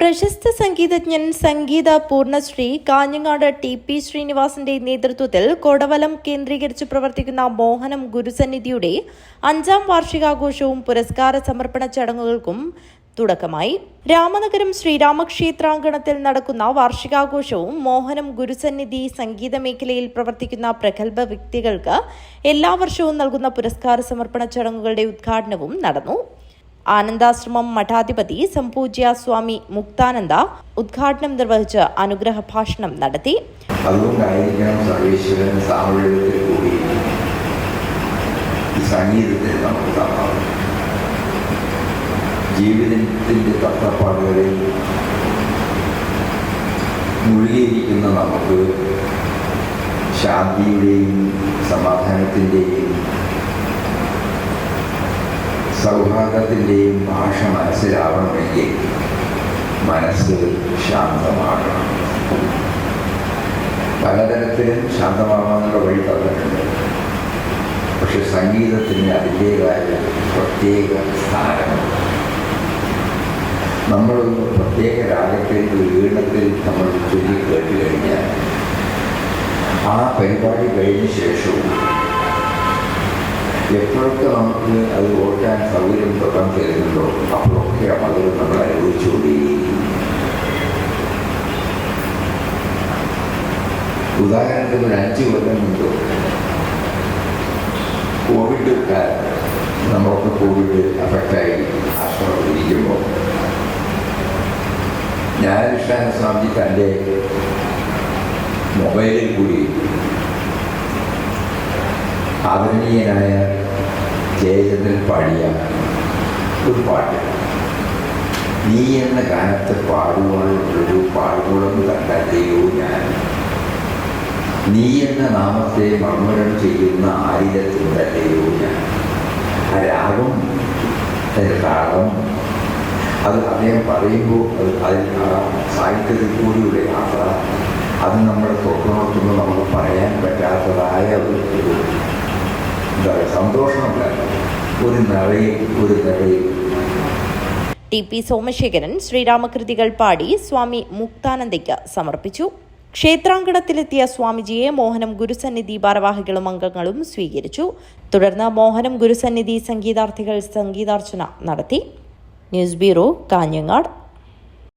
പ്രശസ്ത സംഗീതജ്ഞൻ സംഗീത പൂർണശ്രീ കാഞ്ഞങ്ങാട് ടി പി ശ്രീനിവാസിന്റെ നേതൃത്വത്തിൽ കൊടവലം കേന്ദ്രീകരിച്ച് പ്രവർത്തിക്കുന്ന മോഹനം ഗുരുസന്നിധിയുടെ അഞ്ചാം വാർഷികാഘോഷവും പുരസ്കാര സമർപ്പണ ചടങ്ങുകൾക്കും തുടക്കമായി. രാമനഗരം ശ്രീരാമക്ഷേത്രാങ്കണത്തിൽ നടക്കുന്ന വാർഷികാഘോഷവും മോഹനം ഗുരുസന്നിധി സംഗീത മേഖലയിൽ പ്രവർത്തിക്കുന്ന പ്രഗത്ഭ വ്യക്തികൾക്ക് എല്ലാ വർഷവും നൽകുന്ന പുരസ്കാര സമർപ്പണ ചടങ്ങുകളുടെ ഉദ്ഘാടനവും നടന്നു. ആനന്ദാശ്രമം മഠാധിപതി സംപൂജ്യ സ്വാമി മുക്താനന്ദ ഉദ്ഘാടനം നിർവഹിച്ച് അനുഗ്രഹ ഭാഷണം നടത്തി. സംഗീതത്തിൽ നമുക്ക് തന്നത് ജീവിതത്തിന്റെ തട്ടപ്പാടുകളിൽ മുഴുകിയിരിക്കുന്ന നമുക്ക് ശാന്തിയുടെയും സമാധാനത്തിന്റെയും സൗഹാർദ്ദത്തിന്റെയും ഭാഷ മനസ്സിലാവണമെങ്കിൽ മനസ്സ് ശാന്തമാകണം. പലതരത്തിലും ശാന്തമാവാനുള്ള വഴി തന്നിട്ടുണ്ട് പക്ഷെ സംഗീതത്തിന് അതിന്റേതായ പ്രത്യേക സ്ഥാനമുണ്ട്. നമ്മളൊന്ന് പ്രത്യേക രാഗത്തിൽ ഈണത്തിൽ നമ്മൾ ചൊല്ലി കേട്ട് കഴിഞ്ഞാൽ ആ പരിപാടി കഴിഞ്ഞ ശേഷവും എപ്പോഴൊക്കെ നമുക്ക് അത് ഓട്ടാൻ സൗകര്യം തൊട്ടാൻ തരുന്നുണ്ടോ അപ്പോഴൊക്കെ ആ മധുരം നമ്മൾ അനുഭവിച്ചുകൊണ്ടേയിരിക്കും ഉദാഹരണത്തിന് ഒരു അഞ്ച് കൊല്ലം മുമ്പ് കോവിഡ് കാലം നമ്മളൊക്കെ കോവിഡ് അഫക്റ്റായി ആശ്രമത്തിൽ ഇരിക്കുമ്പോൾ ജ്ഞാനനിഷ്ഠാന സ്വാമി തന്റെ മൊബൈലിൽ കൂടി ആദരണീയനായ ജയചന്ദ്രൻ പാടിയ ഒരു പാട്ട്. നീ എന്ന ഗാനത്തെ പാടുവാനുള്ളൊരു പാടുകളും കണ്ടല്ലയോ ഞാൻ? നീ എന്ന നാമത്തെ മർമ്മരം ചെയ്യുന്ന ആയിരത്തിലല്ലയോ ഞാൻ? ആ രാഗം അതിന്റെ താളം അത് അദ്ദേഹം പറയുമ്പോൾ അത് അതിൽ ആ സാഹിത്യത്തിൽ കൂടിയുള്ള യാത്ര അത് നമ്മളെ തൊട്ടുണർത്തുമ്പോൾ നമുക്ക് പറയാൻ പറ്റാത്തതായ ഒരു ഒരു പറയുക സന്തോഷമല്ല. ഒരു നിറയും ഒരു നിറയും. ടി പി സോമശേഖരൻ ശ്രീരാമകൃതികൾ പാടി സ്വാമി മുക്താനന്ദയ്ക്ക് സമർപ്പിച്ചു. ക്ഷേത്രാങ്കണത്തിലെത്തിയ സ്വാമിജിയെ മോഹനം ഗുരുസന്നിധി ഭാരവാഹികളും അംഗങ്ങളും സ്വീകരിച്ചു. തുടർന്ന് മോഹനം ഗുരുസന്നിധി സംഗീതാർത്ഥികൾ സംഗീതാർച്ചന നടത്തി. News bureau Kanhangad.